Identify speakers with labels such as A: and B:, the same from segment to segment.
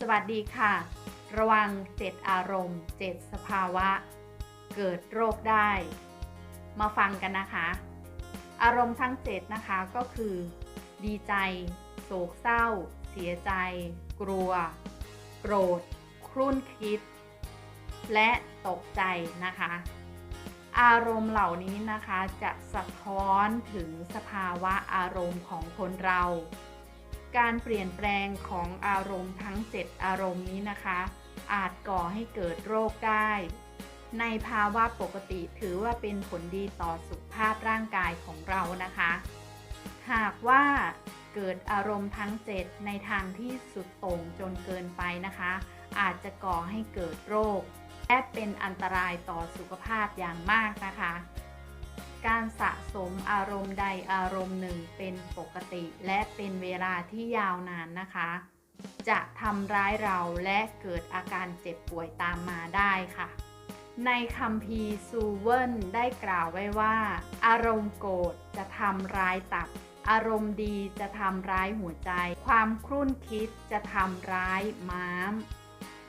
A: สวัสดีค่ะ ระวัง7อารมณ์7สภาวะ เกิดโรคได้ มาฟังกันนะคะ อารมณ์ทั้ง7นะคะก็คือ ดีใจ โศกเศร้า เสียใจ กลัว โกรธ ครุ่นคิด และตกใจนะคะ อารมณ์เหล่านี้นะคะจะสะท้อนถึงสภาวะอารมณ์ของคนเรา การเปลี่ยนแปลงของอารมณ์ทั้ง 7 อารมณ์นี้นะคะ อาจก่อให้เกิดโรคได้ ในภาวะปกติถือว่าเป็นผลดีต่อสุขภาพร่างกายของเรานะคะ หากว่าเกิดอารมณ์ทั้ง 7 ในทางที่สุดโต่งจนเกินไปนะคะ อาจจะก่อให้เกิดโรค และเป็นอันตรายต่อสุขภาพอย่างมากนะคะ การสะสมอารมณ์ใดอารมณ์หนึ่งเป็นปกติ และเป็นเวลาที่ยาวนานนะคะ จะทำร้ายเราและเกิดอาการเจ็บป่วยตามมาได้ค่ะ ในคัมภีซูเวิลได้กล่าวไว้ว่า อารมณ์โกรธจะทำร้ายตับ อารมณ์ดีจะทำร้ายหัวใจ ความครุ่นคิดจะทำร้ายม้าม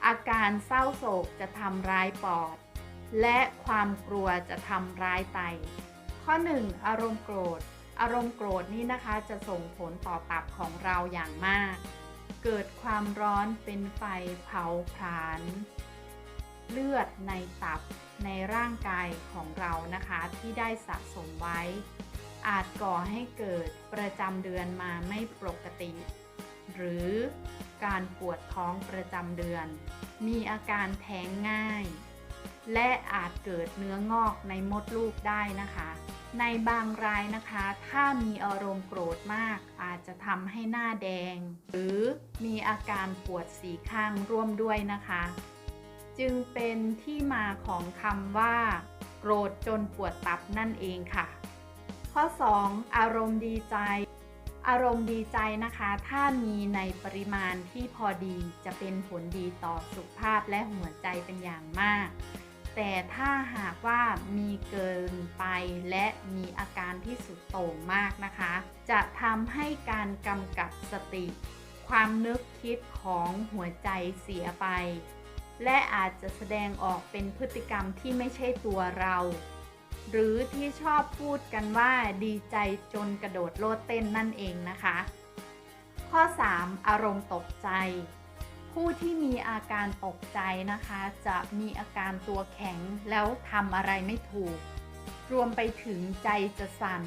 A: อาการเศร้าโศกจะทำร้ายปอดและความกลัวจะทำร้ายไต ข้อ 1 อารมณ์โกรธ อารมณ์โกรธนี่นะคะจะส่งผลต่อตับของเราอย่างมาก เกิดความร้อนเป็นไฟเผาผลาญเลือดในตับในร่างกายของเรานะคะที่ได้สะสมไว้ อาจก่อให้เกิดประจำเดือนมาไม่ปกติ หรือการปวดท้องประจำเดือน มีอาการแท้งง่าย และอาจเกิดเนื้องอกในมดลูกได้นะคะ ในบางรายนะคะ ถ้ามีอารมณ์โกรธมาก อาจจะทำให้หน้าแดง หรือมีอาการปวดสีข้างร่วมด้วยนะคะ จึงเป็นที่มาของคำว่า โกรธจนปวดตับนั่นเองค่ะ ข้อ 2 อารมณ์ดีใจ อารมณ์ดีใจนะคะ ถ้ามีในปริมาณที่พอดีจะเป็นผลดีต่อสุขภาพและหัวใจเป็นอย่างมาก แต่ถ้าหากว่ามีเกินไปและมีอาการที่สุดโต่งมากนะคะ จะทำให้การกำกับสติ ความนึกคิดของหัวใจเสียไป และอาจจะแสดงออกเป็นพฤติกรรมที่ไม่ใช่ตัวเรา หรือที่ชอบพูดกันว่าดีใจจนกระโดดโลดเต้นนั่นเองนะคะ ข้อ 3 อารมณ์ตกใจ ผู้ที่มีอาการตกใจนะคะ จะมีอาการตัวแข็งแล้วทำอะไรไม่ถูก รวมไปถึงใจจะสั่น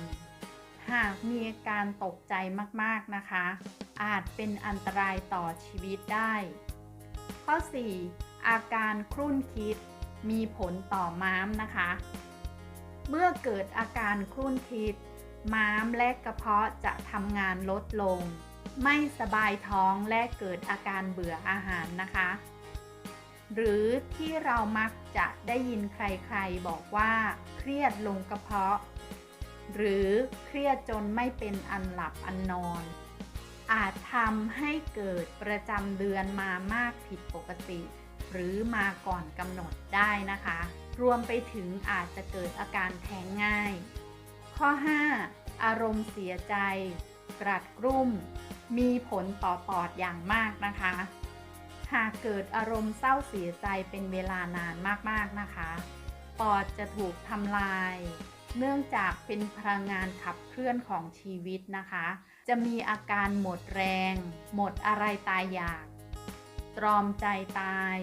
A: หากมีอาการตกใจมากๆนะคะ อาจเป็นอันตรายต่อชีวิตได้ ข้อ 4 อาการครุ่นคิด มีผลต่อม้ามนะคะ เมื่อเกิดอาการครุ่นคิด ม้ามและกระเพาะจะทำงานลดลง ไม่สบายท้องและเกิดอาการเบื่ออาหารนะคะ หรือที่เรามักจะได้ยินใครๆบอกว่าเครียดลงกระเพาะ หรือเครียดจนไม่เป็นอันหลับอันนอน อาจทำให้เกิดประจำเดือนมามากผิดปกติ หรือมาก่อนกำหนดได้นะคะ รวมไปถึงอาจจะเกิดอาการแท้งง่าย ข้อ 5 อารมณ์เสียใจ กรัดกรุ่ม มีผลต่อปอดอย่างมากนะคะ หากเกิดอารมณ์เศร้าเสียใจเป็นเวลานานมากๆนะคะ ปอดจะถูกทำลาย เนื่องจากเป็นพลังงานขับเคลื่อนของชีวิตนะคะ จะมีอาการหมดแรง หมดอะไรตายอยาก ตรอมใจตาย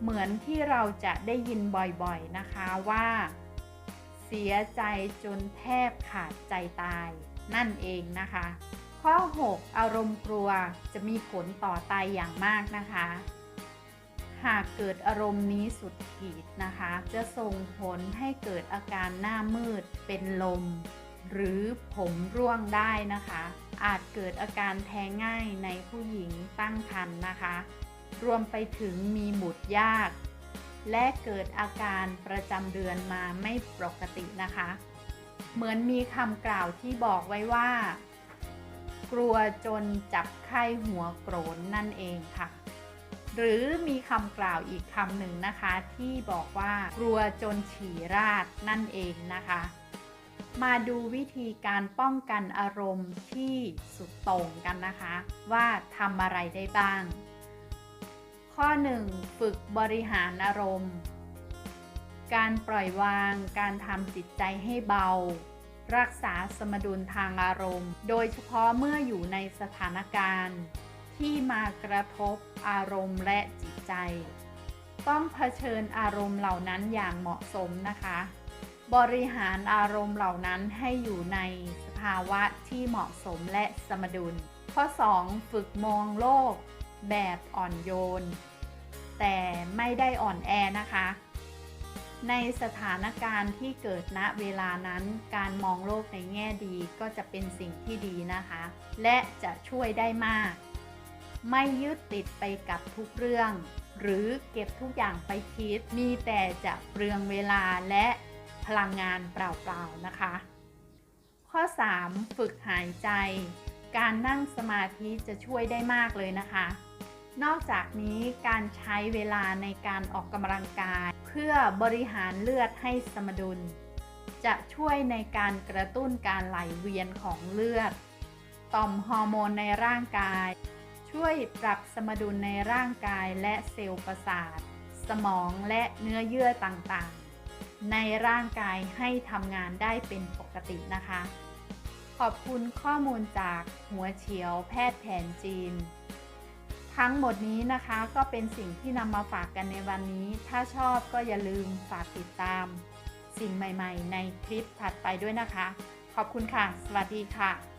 A: เหมือนที่เราจะได้ยินบ่อยๆนะคะว่าเสียใจจนแทบขาดใจตาย นั่นเองนะคะ ข้อ 6 อารมณ์กลัวจะมีผลต่อไตอย่างมากนะคะ หากเกิดอารมณ์นี้สุดขีดนะคะ จะส่งผลให้เกิดอาการหน้ามืดเป็นลม หรือผมร่วงได้นะคะ อาจเกิดอาการแท้งง่ายในผู้หญิงตั้งครรภ์นะคะ รวมไปถึงมีบุตรยาก และเกิดอาการประจำเดือนมาไม่ปกตินะคะ เหมือนมีคำกล่าวที่บอกไว้ว่า กลัวจนจับไข้หัวโกรนนั่นเองค่ะ หรือมีคำกล่าวอีกคำหนึ่งนะคะ ที่บอกว่ากลัวจนฉี่ราดนั่นเองนะคะ มาดูวิธีการป้องกันอารมณ์ที่สุดโต่งกันนะคะ ว่าทำอะไรได้บ้าง ข้อ 1 ฝึกบริหารอารมณ์ การปล่อยวาง การทำจิตใจให้เบา รักษาสมดุลทางอารมณ์ โดยเฉพาะเมื่ออยู่ในสถานการณ์ ที่มากระทบอารมณ์และจิตใจ ต้องเผชิญอารมณ์เหล่านั้นอย่างเหมาะสมนะคะ บริหารอารมณ์เหล่านั้นให้อยู่ในสภาวะที่เหมาะสมและสมดุล ข้อ 2 ฝึกมองโลกแบบอ่อนโยน แต่ไม่ได้อ่อนแอนะคะ ในสถานการณ์ที่เกิดณเวลานั้น การมองโลกในแง่ดีก็จะเป็นสิ่งที่ดีนะคะ และจะช่วยได้มาก ไม่ยึดติดไปกับทุกเรื่อง หรือเก็บทุกอย่างไปคิด มีแต่จะเปลืองเวลาและพลังงานเปล่าๆนะคะ ข้อ 3 ฝึกหายใจ การนั่งสมาธิจะช่วยได้มากเลยนะคะ นอกจากนี้การใช้เวลาในการออกกำลังกาย เพื่อบริหารเลือดให้สมดุล จะช่วยในการกระตุ้นการไหลเวียนของเลือด ต่อมฮอร์โมนในร่างกาย ช่วยปรับสมดุลในร่างกายและเซลล์ประสาท สมองและเนื้อเยื่อต่างๆ ในร่างกายให้ทำงานได้เป็นปกตินะคะ ขอบคุณข้อมูลจากหัวเฉียวแพทย์แผนจีน ทั้งหมดนี้นะคะก็เป็นสิ่งที่นำมาฝากกันในวันนี้ ถ้าชอบก็อย่าลืมฝากติดตาม สิ่งใหม่ ๆ ในคลิปถัดไปด้วยนะคะ ขอบคุณค่ะ สวัสดีค่ะ